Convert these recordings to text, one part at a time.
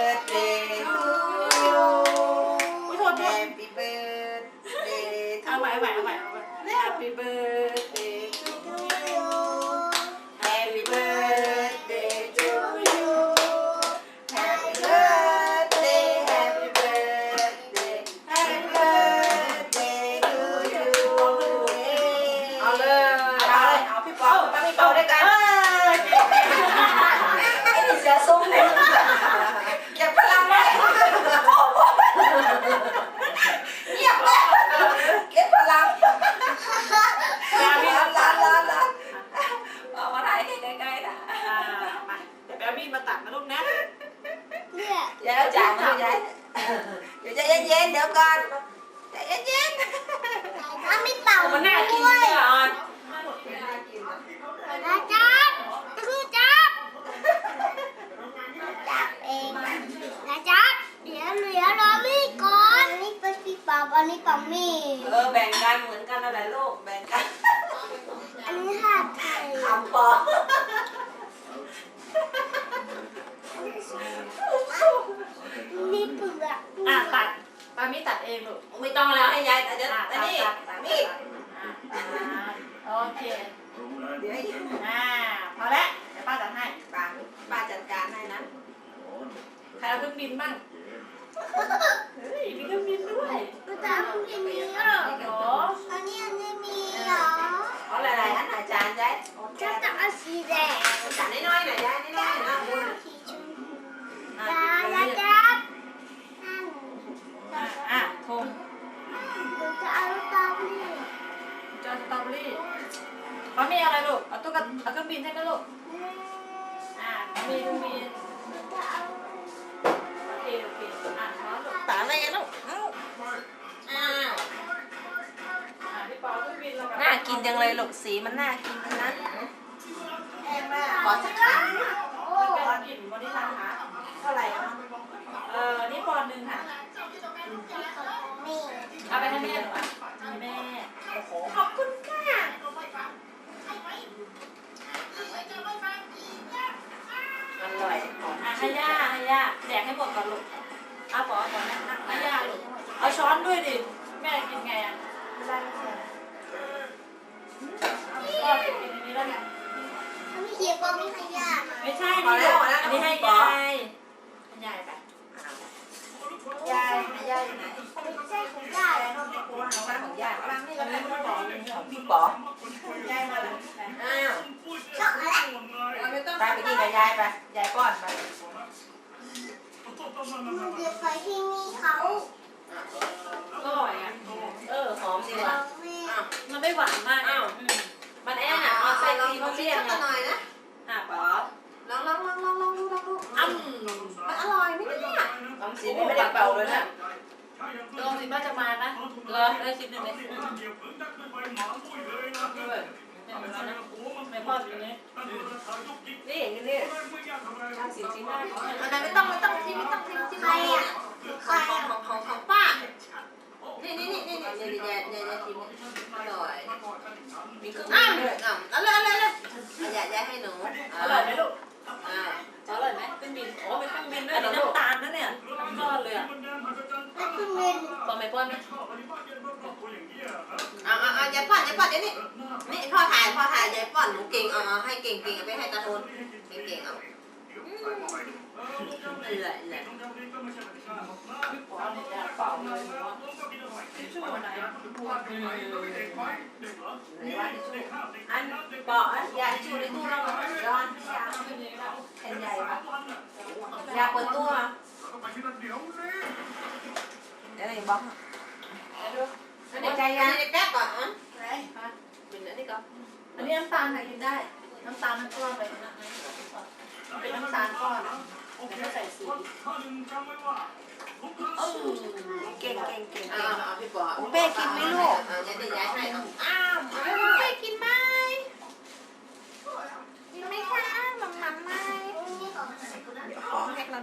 birthday to you อุ๊ยโทษโทษ Happy birthday to เอาใหม่เอาใหม่เอาใหม่เอาใหม่ Happy birthday to you Happy birthday to you Happy birthday Happy birthday Happy birthday to you เอาเลยเอาเลยเอาพี่ปอมาพี่ปอด้วยกันเอ้ยไอ้นี่เสียทรงเลยอย่าพลังไว้เงียบเลยเก็บพลัง มาพี่ ร้า น้ำ น ตา ร้าน ล ร้านร้านเอามาถ่ายให้ใกล้ๆนะ อ่ามาเดี๋ยวไปเอามีดมาตัดนะลูกนะ เนี่ย ยายเอาจานมาให้ยายเดี๋ยวใจเย็นๆเดี๋ยวก่อนใจเย็นถ้าไม่เป่ามันน่ากินด้วเลยยอะนะจับคือจับจับเองนะจับเดี๋ยวเหลือรอมีดก่อนอันนี้เป็นพี่ปอบอันนี้ปอมมี่เออแบ่งกันเหมือนกันนั่นแหละลูกแบ่งกันอันนี้หาดไทย คำปอ นี่เปลือก อะตัดปามีตัดเองลูก ไม่ต้องแล้วให้ยายแต่จะ อะ แต่ ตัด นี่ ตัด แต่ ตัด นี่ อะโอเค เดี๋ยว อ่าพอแล้วเดี๋ยวป้าจัดให้ ป้าป้าจัดการให้นะ ใคร เอาเครื่องบินบ้างเฮ้ยมีเครื่องบินด้วยมันจะเอาอย่างนี้เหรอโอ้อันนี้อันนี้มีเหรอเอาหลายๆอันหลายจานยายจะจะเอาสีแดงจานน้อยๆหน่อยยายน้อยๆนะคุณสีชมพูอะยาหยิบยาเลยจับนั่นอะอะธงหนูจะเอาเตานี่จอสตรอเบอรี่ป้ามีอะไรลูก เอาตุ๊กตาเอาเครื่องบินให้ไหมลูก อะมีเครื่องบินหนู จังเลยลูกสีมันน่ากินทั้งนั้นแม่แม่ขอสักคำโอ้เป็นกลิ่นบริษัทค่ะเท่าไหร่คะเออนี่ปอนหนึ่งค่ะนี่เอาไปให้แม่หนูอะแม่ขอบคุณค่ะอร่อยหอมอะให้ย่าให้ย่าแจกให้หมดก่อนลูกเอาปอก่อนนะนะให้ย่าลูกเอาช้อนด้วยดิแม่กินไงอะไม่ได้ ไม่ได้ก็กินอันนี้แล้วกันอันนี้เขียนว่าไม่ขยไม่ใช่นี่ลูกอันนี้ให้ยายยายไปยายยายอยู่ไหนไม่ใช่ของยายยายนอกในครัวเอามาของยายเอามานี่ก็นได้นี้ไม่บอกเลยของพี่ป๋อยายมาเลยอ้าวชอบอะไรไปไปกินกับยายไป ยายป้อนไปมันจะไปที่นี่เขา อร่อยอะ เออหอมดีบว่ะอกแม่อ้าวมันไม่หวานมากอ้าวอืมมันแอนอะเอาใส่ครีมเลี่ยงหน่อยนะอะป๋อลองลองลองลองลองดูลองดูอ้ำมันอร่อยไหมเนี่ยลองสิไม่ได้เป่าเลยนะลองสิป้าจะมานะรอได้ชิ้นหนึ่งเลยไม่พอดอย่างนี้นี่อย่างนี้ทำสินชิ้นได้อันนั้นไม่ต้องไม่ต้องที่ไม่ต้องที่ที่ใครอะใคร ของ อะ ของของของป้า นี่นี่นี่นี่นี่นี่ยายยายยายชิมอร่อย มีเครื่องดื่มด้วยอะเอาเลยเอาเลยเอาเลยยายยายให้หนูอร่อยไหมลูกอ่าอร่อยไหมเครื่องบินโอ้เป็นเครื่องบินด้วยนี่น้ำตาลนะเนี่ยน้ำตาลเลยอะแล้วคือเงินปอไม่ป้อนไหมอ่าอ่าอย่าป้อนอย่าป้อนเดี๋ยวนี้นี่พ่อถ่ายพ่อถ่ายยายป้อนหนูเก่งเอาเอาให้เก่งเก่งเอาไปให้ตาโทนเก่งเก่งเอา เหนื่อยเหนื่อยพี่ปอเนี่ยจะเป่าเลยว่าทิชชู่ไหนอันบอกอันยาชูในตู้เราย้อนยาแผ่นใหญ่ปะยาเปิดตู้มาเดี๋ยวไหนบอกดูอันนี้ใจยาแก้ก่อนอะเป็นอันนี้ก่อนอันนี้น้ำตาลไหนกินได้ น้ำตาลน้ำก้อนเลยนะ เป็นน้ำตาลก้อนแล้วก็ใส่สีเออเก่งเก่งเก่งเก่งเอาพี่ปอเป้กินไหมลูกอ่าเดี๋ยวย้ายให้อ้าวเป้กินไหมกินไหมคะหมัมมัมไหมขอให้เรา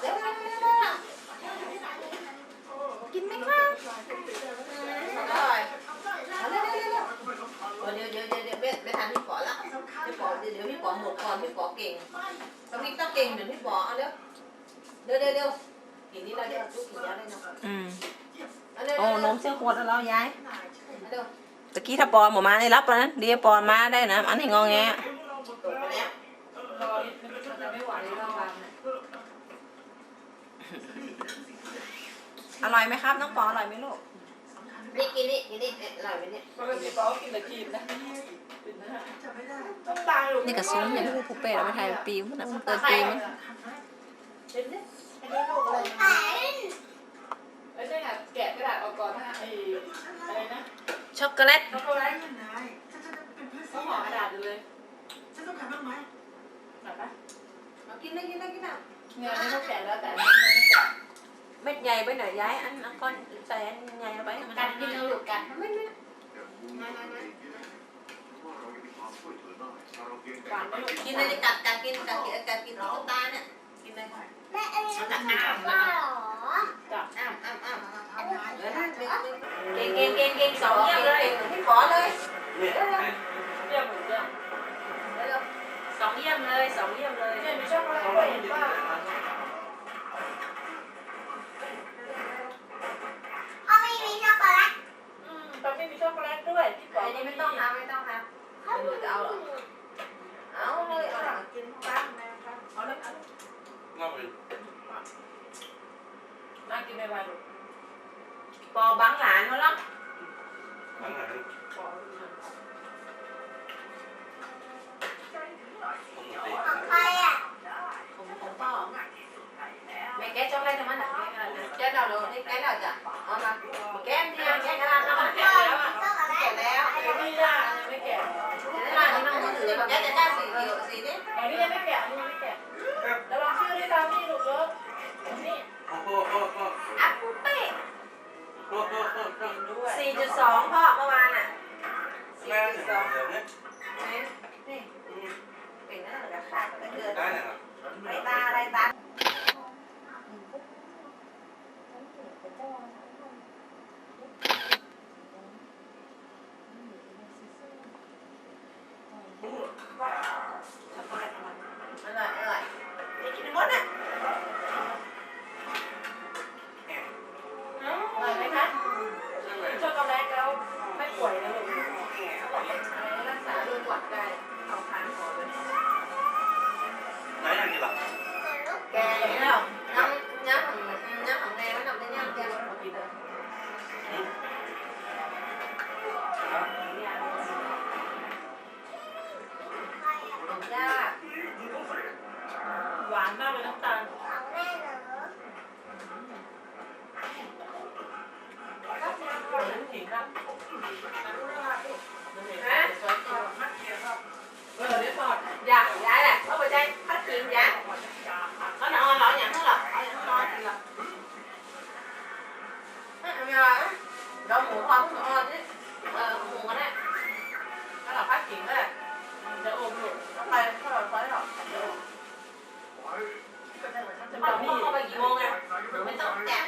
เดี๋ยวกินไหมคะ มดก่อนพี่ปอเก่งต้องพี่ต้องเก่งเดี๋ยวพี่ปอเอาเร็วเดี๋ยวเดี๋ยวเดี๋ยวกินนี่เราจะจุกกินยาเลยนะอืมเอาเดี๋ยวโอ้เดี๋ยวนมเสื้อขวดแล้วยายเดี๋ยวตะกี้ถ้าปอนหมอมาได้รับแล้วนะเดียวปอนมาได้นะอันนี้งอแงตกไปแล้วรอนิดนึงมันจะไม่ไหวแล้ววางนะอร่อยไหมครับ น้องปออร่อยไหมลูก นี่กินนี่กินนี่เอ๊ะอร่อยไหมเนี่ยปกติปอกินแต่ครีมนะต้องตายลูกนี่กระซุ้มอย่างที่ผู้เป้เราไปถ่ายปีมันนะมันเกินปีมั้งเป็นเนี่ยอันนี้ลูกอะไรนะไม่ใช่ค่ะแกะกระดาษออกก่อนนะไอ้อะไรนะช็อกโกแลตช็อกโกแลตต้องห่อกระดาษอยู่เลยไหนปะเอากินได้กินได้กินได้เนี่ยอันนี้เขาแกะแล้วแต่อันนี้ไม่ได้แกะเม็ดใหญ่ไปหน่อยย้ายอันนั้นก้อนใส่อันใหญ่เอาไปให้มัน กัดกินเอาลูกกัด ไม่ไม่ หวาน ไหมลูกกินเลยกัดกัดกินกัดกินกัดกินตุ๊กตาเนี่ยกินเลยแม่อันนี้ของป้าเหรอจ้ะอ้ามอ้ามอ้ามเดี๋ยวเก่งเก่งเก่งเก่งสองเยี่ยมเลยให้ขอเลย เรียกเหมือนเดิม เดี๋ยว สองเยี่ยมเลยสองเยี่ยมเลย เนี่ยมีช็อกโกแลตด้วยเห็นป่ะ เอาไม่มีช็อกโกแลต อืมตอนนี้มีช็อกโกแลตด้วยที่บอ อั ก นนี้ไม่ต้องนะไม่ต้องนะเอาเลยเอาเหรอเอาเลยเอากินบ้างนะครับ เอาเลยเอาเลย น่ากินไหมวะลูกปอบังหลานเขาแล้วของใครอะผมผมก็แม่แกะช็อกโกแลตทำไมหนักแก้เราเลยนี่แก้เราจะเอามาแก้มเนี่ยแก้กระดาษเอามาแกแก้แล้วอะช็อกโกแลแก้ตแล้วไอ้นี่ยากยังไม่แกะกระดาษนี่มันถือแบบแก้จะได้สีเดียวสีนี้อันนี้ยังไม่แกะอันนี้ยังไม่แก จุดสองพ่อเมื่อวานอะสี่จุดสองนี่นี่เป็นนั่นแหละค่ะแต่เกิดไรตาไรตาช็อกโกแลตมันอร่อยอร่อยไม่กินหมดอะ มามาพี่เข้าไปกี่โมงอะไม่ต้องแจก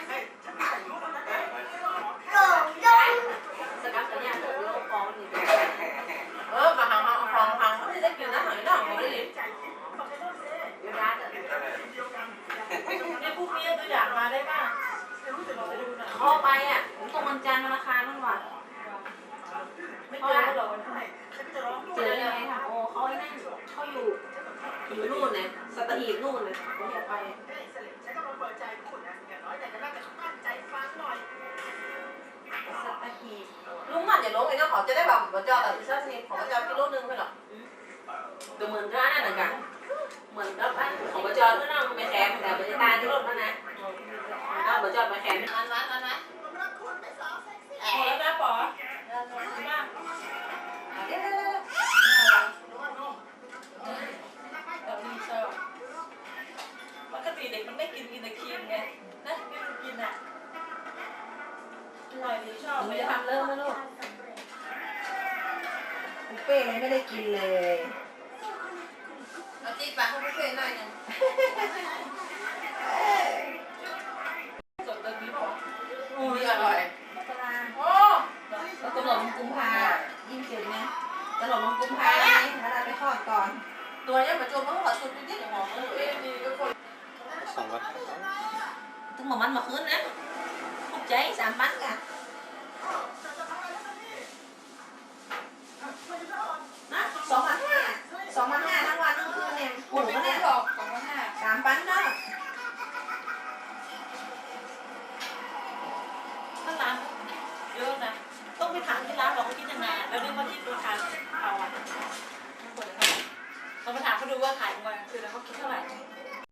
โด่งดงสกัดสัญญาณโลกฟองนี่เออมาหาหาฟองฟังเขาจะได้กินนะหอยดอกนี่เวลาจะเนี่ยพรุ่งนี้ตัวอย่างมาได้ป่ะบอกไปดูหน่อยเข้าไปอะตรงวันจันทร์ราคานั่นหว่าไม่เจอหรอกเจอยังไงค่ะโอ้เขาไอ้นั่นเขาอยู่อยู่นู่นเนี่ยสตหีบนู่นเลยเขาอยากไป ลุงมันอย่าลงเลยนะเขาจะได้แบบหัวจอแต่ซัสนี่ของหัวจอกิโลนึงไปหรอก็เหมือนกับอันนั้นกันเหมือนกับอันของประจอนก็นั่งไปแขนแต่บริการที่รถมันนะก็ประจอนมาแขนมันมันมันมันพอแล้วนะป๋อมากเดี๋ยวเดี๋ยวเดี๋ยวแบบนี้ชอบปกติเด็กมันไม่กินกินแต่ครีมไงนะไม่มันกินอะอร่อยดีชอบหนูเลยจะอะทำเริ่มไหมลูก บุฟเฟ่ไม่ได้กินเลย เอาจีปากเขาไม่เคยหน่อยนึงสดตอนนี้บอกอู้ยอร่อยมกราโอ้แล้วกำหนดกุมภายี่สิบเจ็ดไงกำหนดกุมภาไงแล้วเราไปทอดก่อน ตัวเนี้ยมาจมมันก็ขอชุดนิดๆอย่างหอมเลยเอ๊ะดีก็คนสองวัดถึงหมอมันมาคืนนะขอบใจสามปันกันนะ